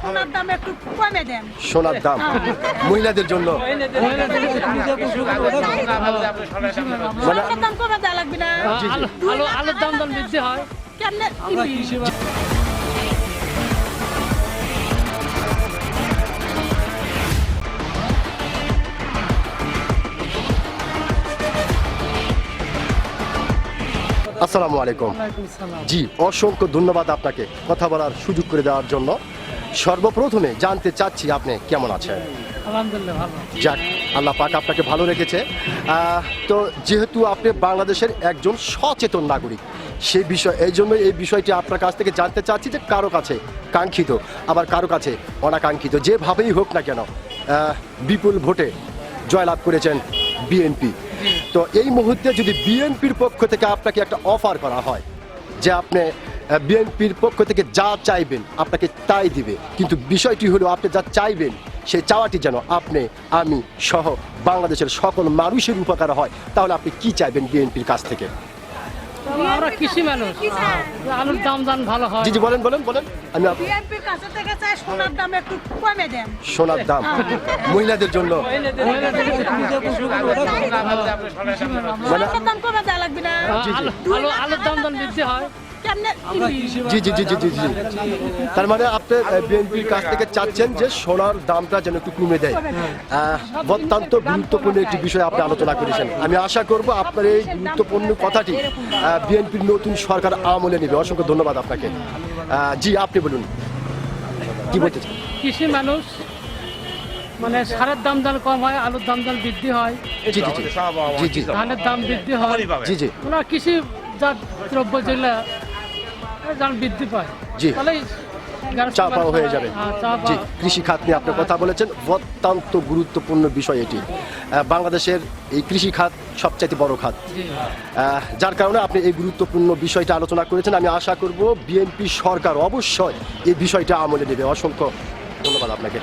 সোনার দাম একটু কমে দেন। সোনার দাম। মহিলাদের জন্য। সোনার দাম কমে দেওয়া লাগবে না। আলুর দাম দাম বৃদ্ধি হয়। কেমনে আসসালামু আলাইকুম। জি অসংখ্য ধন্যবাদ আপনাকে। কথা বলার সুযোগ করে দেওয়ার জন্য। সর্বপ্রথমে জানতে চাচ্ছি আপনি কেমন আছেন? আলহামদুলিল্লাহ ভালো যাক আল্লাহ পাক আপনাকে ভালো রেখেছে। তো যেহেতু আপনি বাংলাদেশের একজন সচেতন নাগরিক সেই বিষয় এই জন্য এই বিষয়টি আপনার কাছ থেকে জানতে চাচ্ছি যে কারও কাছে কাঙ্ক্ষিত আবার কারও কাছে অনাকাঙ্ক্ষিত যেভাবেই হোক না কেন বিপুল ভোটে জয়লাভ করেছেন বিএনপি। তো এই মুহূর্তে যদি বিএনপির পক্ষ থেকে আপনাকে একটা অফার করা হয় যে আপনি বিএনপির পক্ষ থেকে যা চাইবেন আপনাকে তাই দিবে। কিন্তু বিষয়টি হলো আপনি যা চাইবেন সেই চাওয়াটি যেন আপনি আমি সহ বাংলাদেশের সকল মানুষের উপকার হয়। তাহলে আপনি কি চাইবেন বিএনপির কাছ থেকে? আমরা কৃষি মানুষ। আলুর দাম দাম ভালো হয়। জি জি বলেন বলেন বলেন। আমি বিএনপির কাছে থেকে চাই সোনার দাম একটু কমে দেন। সোনার দাম। মহিলাদের জন্য। মানে সোনার দাম কমে দেওয়া লাগবে না। আলু আলু আলুর দাম দাম বৃদ্ধি হয়? জি জি জি জি জি জি। তার মানে আপনি বিএনপির কাছ থেকে চাচ্ছেন যে সোনার দামটা যেন একটু কমে দেয়। অত্যন্ত গুরুত্বপূর্ণ একটি বিষয় আপনি আলোচনা করেছেন। আমি আশা করব আপনার এই গুরুত্বপূর্ণ কথাটি বিএনপির নতুন সরকার আমলে নেবে। অসংখ্য ধন্যবাদ আপনাকে। জি আপনি বলুন। কি বলতে চান? কৃষি মানুষ মানে সারের দাম দাম কম হয় আলুর দাম দাম বৃদ্ধি হয়। জি জি জি। জি জি। ধানের দাম বৃদ্ধি হয়। জি জি। ওনার কৃষি যা দ্রব্য যেগুলা দাম বৃদ্ধি পায়। জি। তাহলেই চা পাওয়া হয়ে যাবে। হ্যাঁ, জি কৃষি খাত নিয়ে আপনি কথা বলেছেন। অত্যন্ত গুরুত্বপূর্ণ বিষয় এটি। বাংলাদেশের এই কৃষি খাত সবচাইতে বড় খাত। যার কারণে আপনি এই গুরুত্বপূর্ণ বিষয়টা আলোচনা করেছেন। আমি আশা করব বিএনপি সরকার অবশ্যই এই বিষয়টা আমলে নেবে। অসংখ্য ধন্যবাদ আপনাকে।